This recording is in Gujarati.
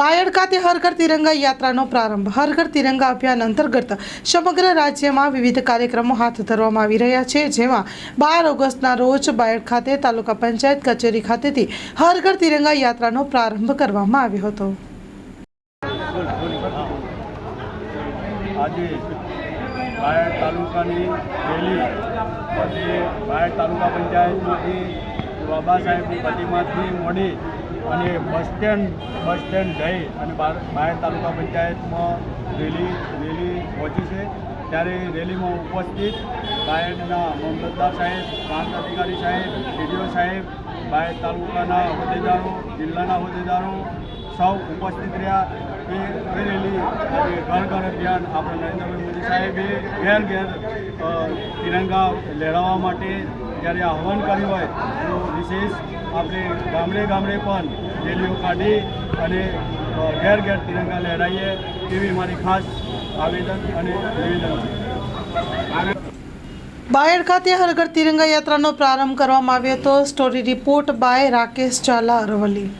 બાયડ ખાતે હર ઘર તિરંગા યાત્રાનો પ્રારંભ. હર ઘર તિરંગા અભિયાન અંતર્ગત સમગ્ર રાજ્યમાં વિવિધ કાર્યક્રમો હાથ ધરવામાં આવી રહ્યા છે, જેમાં બાર ઓગસ્ટના રોજ બાયડ ખાતે તાલુકા પંચાયત કચેરી ખાતેથી હર ઘર તિરંગા યાત્રાનો પ્રારંભ કરવામાં આવ્યો હતો. બાબા સાહેબની પ્રતિમાથી મોડી અને બસ સ્ટેન્ડ બસ સ્ટેન્ડ જઈ અને બાયર તાલુકા પંચાયતમાં રેલી રેલી પહોંચી છે. ત્યારે રેલીમાં ઉપસ્થિત બાયડના મામલતદાર સાહેબ, પ્રાંત અધિકારી સાહેબ, ડીડીઓ સાહેબ બાયડ તાલુકાના હોદ્દેદારો, જિલ્લાના હોદ્દેદારો સૌ ઉપસ્થિત રહ્યા. એ રેલી અને ઘર ઘર અભિયાન આપણે નરેન્દ્રભાઈ મોદી સાહેબે ઘેર ઘેર તિરંગા લહેરાવવા માટે જ્યારે આહવાન કર્યું હોય, તો વિશેષ આપણે ગામડે ગામડે પણ રેલીઓ કાઢી અને ઘેર ઘેર તિરંગા લહેરાઈએ એવી મારી ખાસ આવેદન અને નિવેદન છે. બાયડ ખાતે હર તિરંગા યાત્રાનો પ્રારંભ કરવામાં આવ્યો હતો. Story report by Rakesh Zala Aravalli.